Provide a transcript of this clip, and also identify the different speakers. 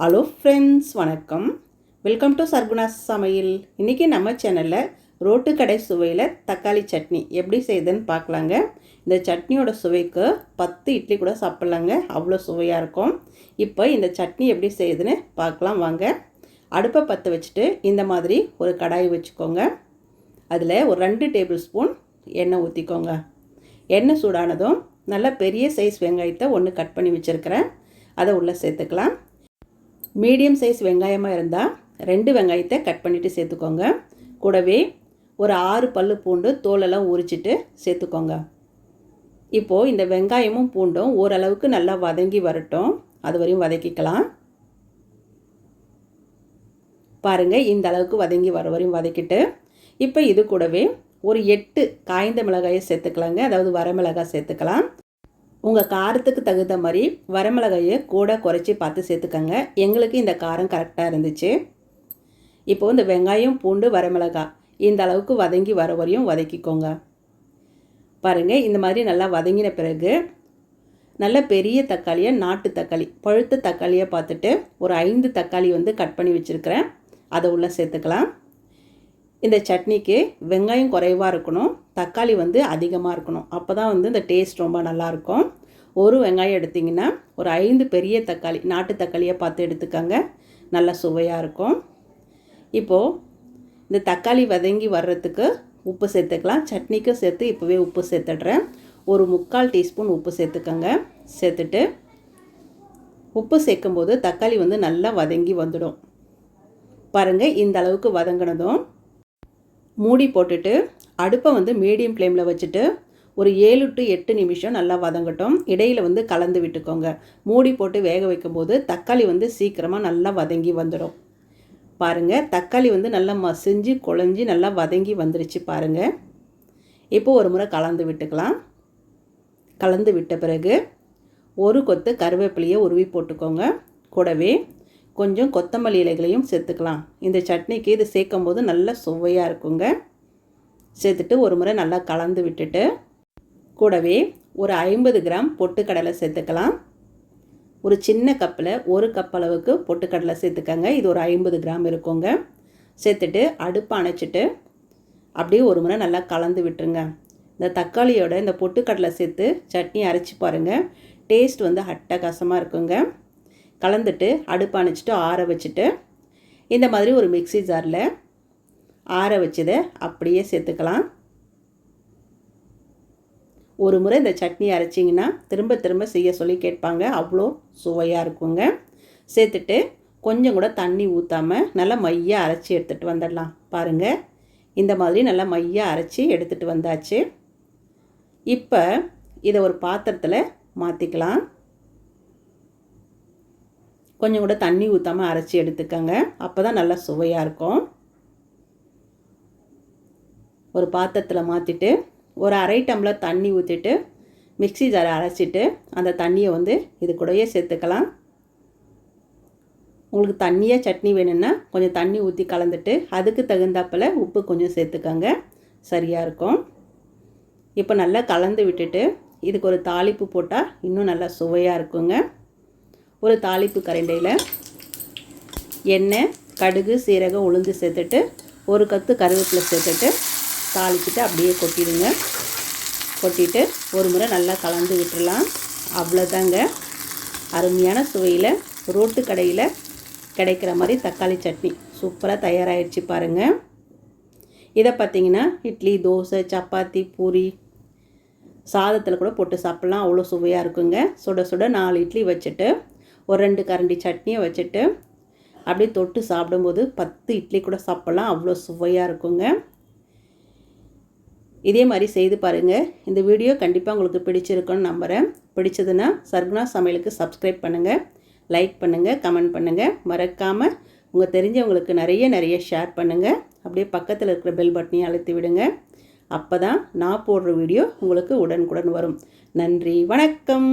Speaker 1: Hello friends வணக்கம். Welcome to Sarguna சமையல். இன்றைக்கி நம்ம சேனலில் ரோட்டு கடை சுவையில் தக்காளி சட்னி எப்படி செய்யுதுன்னு பார்க்கலாங்க. இந்த சட்னியோட சுவைக்கு பத்து இட்லி கூட சாப்பிட்லாங்க. அவ்வளோ சுவையாக இருக்கும். இப்போ இந்த சட்னி எப்படி செய்யுதுன்னு பார்க்கலாம் வாங்க. அடுப்பை பற்ற வச்சுட்டு இந்த மாதிரி ஒரு கடாய் வச்சுக்கோங்க. அதில் ஒரு ரெண்டு டேபிள் ஸ்பூன் எண்ணெய் ஊற்றிக்கோங்க எண்ணெய் சூடானதும் நல்ல பெரிய சைஸ் வெங்காயத்தை ஒன்று கட் பண்ணி வச்சுருக்கிறேன். அதை உள்ளே சேர்த்துக்கலாம். மீடியம் சைஸ் வெங்காயமாக இருந்தால் ரெண்டு வெங்காயத்தை கட் பண்ணிவிட்டு சேர்த்துக்கோங்க. கூடவே ஒரு ஆறு பல் பூண்டு தோலெல்லாம் உரிச்சிட்டு சேர்த்துக்கோங்க. இப்போது இந்த வெங்காயமும் பூண்டும் ஓரளவுக்கு நல்லா வதங்கி வரட்டும். அது வரையும் வதக்கிக்கலாம். பாருங்கள் இந்த அளவுக்கு வதங்கி வர வரையும் வதக்கிட்டு இப்போ இது கூடவே ஒரு எட்டு காய்ந்த மிளகாயை சேர்த்துக்கலாங்க. அதாவது வரமிளகாய் சேர்த்துக்கலாம். உங்கள் காரத்துக்கு தகுந்த மாதிரி வரமிளகாயை கூட குறைச்சி பார்த்து சேர்த்துக்கங்க. எங்களுக்கு இந்த காரம் கரெக்டாக இருந்துச்சு. இப்போது இந்த வெங்காயம் பூண்டு வரமிளகாய் இந்த அளவுக்கு வதங்கி வர வரையும் வதக்கிக்கோங்க. பாருங்கள் இந்த மாதிரி நல்லா வதங்கின பிறகு நல்ல பெரிய தக்காளியை நாட்டு தக்காளி பழுத்த தக்காளியை பார்த்துட்டு ஒரு ஐந்து தக்காளி வந்து கட் பண்ணி வச்சுருக்கிறேன். அதை உள்ளே சேர்த்துக்கலாம். இந்த சட்னிக்கு வெங்காயம் குறைவாக இருக்கணும் தக்காளி வந்து அதிகமாக இருக்கணும். அப்போ தான் வந்து இந்த டேஸ்ட் ரொம்ப நல்லாயிருக்கும். ஒரு வெங்காயம் எடுத்திங்கன்னா ஒரு ஐந்து பெரிய தக்காளி நாட்டு தக்காளியை பார்த்து எடுத்துக்கோங்க. நல்லா சுவையாக இருக்கும். இப்போது இந்த தக்காளி வதங்கி வர்றதுக்கு உப்பு சேர்த்துக்கலாம். சட்னிக்கும் சேர்த்து இப்போவே உப்பு சேர்த்துடுறேன். ஒரு முக்கால் டீஸ்பூன் உப்பு சேர்த்துக்கோங்க. சேர்த்துட்டு உப்பு சேர்க்கும்போது தக்காளி வந்து நல்லா வதங்கி வந்துடும். பாருங்கள் இந்த அளவுக்கு வதங்கினதும் மூடி போட்டுட்டு அடுப்பை வந்து மீடியம் ஃப்ளேமில் வச்சுட்டு ஒரு ஏழு டு எட்டு நிமிஷம் நல்லா வதங்கட்டும். இடையில் வந்து கலந்து விட்டுக்கோங்க. மூடி போட்டு வேக வைக்கும்போது தக்காளி வந்து சீக்கிரமாக நல்லா வதங்கி வந்துடும். பாருங்கள் தக்காளி வந்து நல்லா மசிஞ்சு குழஞ்சி நல்லா வதங்கி வந்துருச்சு பாருங்கள் இப்போது ஒரு முறை கலந்து விட்டுக்கலாம். கலந்து விட்ட பிறகு ஒரு கொத்து கருவேப்பிலையை உருவி போட்டுக்கோங்க. கூடவே கொஞ்சம் கொத்தமல்லி இலைகளையும் சேர்த்துக்கலாம். இந்த சட்னிக்கு இது சேர்க்கும் போது நல்லா சுவையாக இருக்குங்க. சேர்த்துட்டு ஒரு முறை நல்லா கலந்து விட்டுட்டு கூடவே ஒரு ஐம்பது கிராம் பொட்டுக்கடலை சேர்த்துக்கலாம். ஒரு சின்ன கப்பில் ஒரு கப் அளவுக்கு பொட்டுக்கடலை சேர்த்துக்கங்க. இது ஒரு ஐம்பது கிராம் இருக்குங்க. சேர்த்துட்டு அடுப்பை அணைச்சிட்டு அப்படியே ஒரு முறை நல்லா கலந்து விட்டுருங்க. இந்த தக்காளியோட இந்த பொட்டுக்கடலை சேர்த்து சட்னி அரைச்சி பாருங்கள் டேஸ்ட் வந்து அட்டகாசமாக இருக்குங்க. கலந்துட்டு அடுப்பு அணைச்சிட்டு ஆற வச்சுட்டு இந்த மாதிரி ஒரு மிக்சி ஜாரில் ஆற வச்சதை அப்படியே சேர்த்துக்கலாம். ஒரு முறை இந்த சட்னி அரைச்சிங்கன்னா திரும்ப திரும்ப செய்ய சொல்லி கேட்பாங்க. அவ்வளோ சுவையாக இருக்குங்க. சேர்த்துட்டு கொஞ்சம் கூட தண்ணி ஊற்றாமல் நல்லா மையாக அரைச்சி எடுத்துகிட்டு வந்துடலாம். பாருங்கள் இந்த மாதிரி நல்லா மையாக அரைச்சி எடுத்துகிட்டு வந்தாச்சு. இப்போ இதை ஒரு பாத்திரத்தில் மாற்றிக்கலாம் கொஞ்சம் கூட தண்ணி ஊற்றாமல் அரைச்சி எடுத்துக்கோங்க. அப்போ தான் நல்லா சுவையாக இருக்கும். ஒரு பாத்திரத்தில் மாற்றிட்டு ஒரு அரை டம்ளர் தண்ணி ஊற்றிட்டு மிக்சி ஜாரை அரைச்சிட்டு அந்த தண்ணியை வந்து இது கூடயே சேர்த்துக்கலாம். உங்களுக்கு தண்ணியாக சட்னி வேணும்னா கொஞ்சம் தண்ணி ஊற்றி கலந்துட்டு அதுக்கு தகுந்தாப்பில் உப்பு கொஞ்சம் சேர்த்துக்கோங்க. சரியாக இருக்கும். இப்போ நல்லா கலந்து விட்டுட்டு இதுக்கு ஒரு தாளிப்பு போட்டால் இன்னும் நல்லா சுவையாக இருக்குங்க. ஒரு தாளிப்பு கரண்டையில் எண்ணெய் கடுகு சீரகம் உளுந்து சேர்த்துட்டு ஒரு கத்து கருவேப்பிலை சேர்த்துட்டு தாளிச்சுட்டு அப்படியே கொட்டிடுங்க. கொட்டிட்டு ஒரு முறை நல்லா கலந்து விட்டுடலாம் அவ்வளோதாங்க அருமையான சுவையில் ரோட்டு கடையில் கிடைக்கிற மாதிரி தக்காளி சட்னி. சூப்பராக தயாராகிடுச்சு பாருங்கள் இதை பார்த்திங்கன்னா இட்லி தோசை சப்பாத்தி பூரி சாதத்தில் கூட போட்டு சாப்பிட்லாம். அவ்வளோ சுவையாக இருக்குங்க. சுட சுட நாலு இட்லி வச்சுட்டு ஒரு ரெண்டு கரண்டி சட்னியை வச்சுட்டு அப்படியே தொட்டு சாப்பிடும்போது பத்து இட்லி கூட சாப்பிட்லாம். அவ்வளோ சுவையாக இருக்குங்க. இதே மாதிரி செய்து பாருங்கள் இந்த வீடியோ கண்டிப்பாக உங்களுக்கு பிடிச்சிருக்குன்னு நம்புகிறேன் பிடிச்சதுன்னா சர்குணா சமையலுக்கு சப்ஸ்கிரைப் பண்ணுங்கள் லைக் பண்ணுங்கள் கமெண்ட் பண்ணுங்கள் மறக்காமல் உங்கள் தெரிஞ்சவங்களுக்கு நிறைய நிறைய ஷேர் பண்ணுங்கள் அப்படியே பக்கத்தில் இருக்கிற பெல் பட்டனையும் அழுத்தி விடுங்க. அப்போ தான் நான் போடுற வீடியோ உங்களுக்கு உடனுக்குடன் வரும். நன்றி. வணக்கம்.